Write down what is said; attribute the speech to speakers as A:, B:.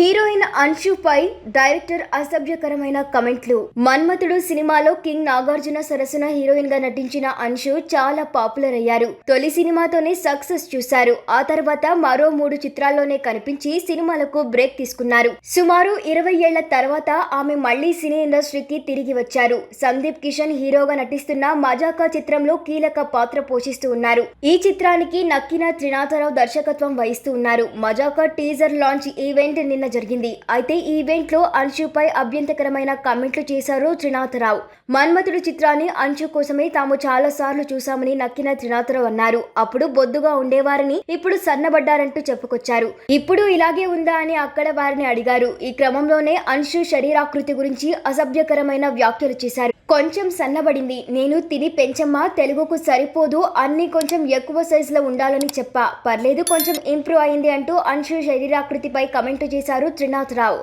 A: Heroine అంశుపై director అసభ్యకరమైన కమెంట్లు. మన్మథుడు సినిమాలో king Nagarjuna సరసన హీరోయిన్గా నటించిన అంశు చాలా పాపులర్ అయ్యారు. తొలి సినిమాతోనే సక్సెస్ చూశారు. ఆ తర్వాత మరో మూడు చిత్రాల్లోనే కనిపించి సినిమాలకు బ్రేక్ తీసుకున్నారు. సుమారు ఇరవై ఏళ్ళ తర్వాత ఆమె మళ్ళీ సినీ ఇండస్ట్రీకి తిరిగి వచ్చారు. సందీప్ కిషన్ హీరోగా నటిస్తున్న మజాకా చిత్రంలో కీలక పాత్ర పోషిస్తూ ఉన్నారు. ఈ చిత్రానికి నక్కిన త్రినాథరావు దర్శకత్వం వహిస్తూ ఉన్నారు. మజాకా టీజర్ లాంచ్ ఈవెంట్ నిన్న జరిగింది. అయితే ఈ ఈవెంట్లో అంశుపై అభ్యంతకరమైన కామెంట్లు చేశారు త్రినాథరావు. మన్మథుడు చిత్రాన్ని అంశు కోసమే తాము చాలా సార్లు చూశామని నక్కిన త్రినాథరావు అన్నారు. అప్పుడు బొద్దుగా ఉండేవారని ఇప్పుడు సన్నబడ్డారంటూ చెప్పుకొచ్చారు. ఇప్పుడు ఇలాగే ఉందా అని అక్కడ వారిని అడిగారు. ఈ క్రమంలోనే అంశు శరీరాకృతి గురించి అసభ్యకరమైన వ్యాఖ్యలు చేశారు. కొంచెం సన్నబడింది. నేను తిని పెంచమ్మా తెలుగుకు సరిపోదు అన్ని కొంచెం ఎక్కువ సైజులో ఉండాలని చెప్పా. పర్లేదు కొంచెం ఇంప్రూవ్ అయింది అంటూ అంశు శరీరాకృతిపై కమెంట్ చేశారు త్రినాథ్ రావు